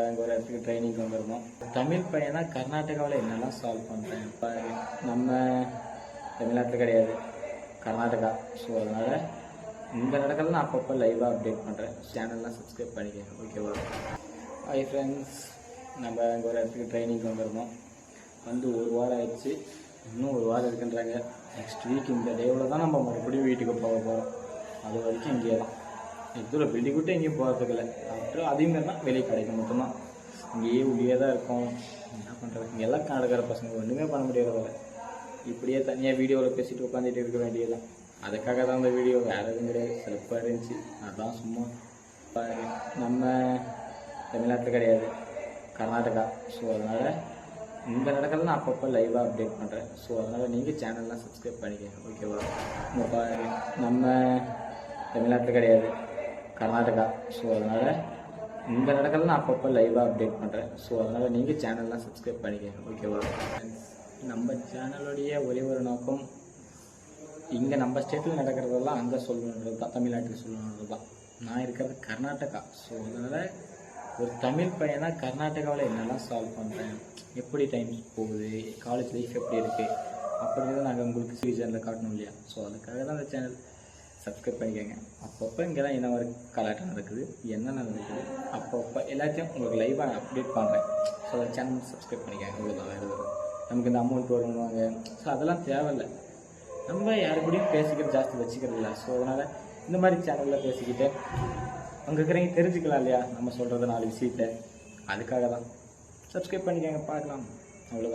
அங்கே ஒரு இடத்துக்கு ட்ரைனிங் வந்திருந்தோம். தமிழ் பையனா கர்நாடகாவில் என்னெல்லாம் சால்வ் பண்ணுறேன் இப்போ நம்ம தமிழ்நாட்டில் கிடையாது. கர்நாடகா. ஸோ அதனால் இந்த நடக்கல நான் அப்பப்போ லைவாக அப்டேட் பண்ணுறேன் சேனல்லாம் சப்ஸ்கிரைப் பண்ணிக்கேன் ஓகேவா ஹாய் ஃப்ரெண்ட்ஸ் நம்ம அங்கே ஒரு இடத்துக்கு ட்ரைனிங் வந்திருந்தோம். வந்து ஒரு வாரம் ஆயிடுச்சு. இன்னும் ஒரு வாரம் இருக்குன்றாங்க. நெக்ஸ்ட் வீக் இந்த டேவில் தான் நம்ம மறுபடியும் வீட்டுக்கு போக போகிறோம் அது வரைக்கும் இங்கே தான். இதில் பில்டிங் கூட எங்கேயும் போகிறதுக்கு இல்லை அப்புறம் அதையும் தான் வெளியே கிடைக்கும் மட்டும்தான் இங்கேயே உள்ளே தான் இருக்கோம். என்ன பண்ணுறது இங்கே எல்லாம் பசங்க ஒன்றுமே பண்ண முடியாத இப்படியே தனியாக வீடியோவில் பேசிட்டு உட்காந்துட்டு இருக்க வேண்டியதுதான். அதுக்காக தான் அந்த வீடியோ வேறு எதுவும் கிடையாது. சிறப்பாக இருந்துச்சு. அதான் சும்மா பாருங்க. நம்ம தமிழ்நாட்டில் கிடையாது. கர்நாடகா. ஸோ அதனால் இந்த நடக்கிறது நான் அப்பப்போ லைவாக அப்டேட் பண்ணுறேன் ஸோ அதனால் நீங்கள் சேனல்லாம் சப்ஸ்கிரைப் பண்ணிக்கோங்க. ஓகேவா நம்ம தமிழ்நாட்டில் கிடையாது. கர்நாடகா. ஸோ அதனால் இந்த நடக்கிறது நான் அப்பப்போ லைவாக அப்டேட் பண்ணுறேன் ஸோ அதனால் நீங்கள் சேனல்லாம் சப்ஸ்கிரைப் பண்ணிக்கோங்க. ஓகேவா நம்ம சேனலுடைய ஒரே ஒரு நோக்கம் இங்கே நம்ம ஸ்டேட்டில் நடக்கிறதெல்லாம் அங்கே சொல்லணுன்றது தான். தமிழ்நாட்டில் சொல்லணுன்றது தான். நான் இருக்கிறது கர்நாடகா. ஸோ அதனால் ஒரு தமிழ் பையனாக கர்நாடகாவில் என்னெல்லாம் சால்வ் பண்ணுறேன் எப்படி டைம் போகுது? காலேஜ் லைஃப் எப்படி இருக்குது அப்படின்றத நாங்கள் உங்களுக்கு சீசனில் காட்டணும் இல்லையா? ஸோ அதுக்காக தான் அந்த சேனல் சப்ஸ்கிரைப் பண்ணிக்கோங்க. அப்பப்போ இங்கே தான் என்ன ஒரு கலாட்டம் நடக்குது என்ன நடக்குது அப்பப்போ எல்லாத்தையும் உங்களுக்கு லைவாக நான் அப்டேட் பண்ணுறேன் ஸோ அந்த சேனல் சப்ஸ்கிரைப் பண்ணிக்கோங்க. இவ்வளோதான் வேறு நமக்கு இந்த அமௌண்ட் வருவாங்க ஸோ அதெல்லாம் தேவையில்லை. நம்ம யாரு கூடயும் பேசிக்கிறது ஜாஸ்தி வச்சுக்கிறது இல்லை. ஸோ அதனால் இந்த மாதிரி சேனலில் பேசிக்கிட்டு அங்கே இருக்கிறவங்க தெரிஞ்சுக்கலாம் இல்லையா? நம்ம சொல்கிறது நாலு விஷயத்த. அதுக்காக தான் சப்ஸ்கிரைப் பண்ணிக்கோங்க பார்க்கலாம். அவ்வளோதான்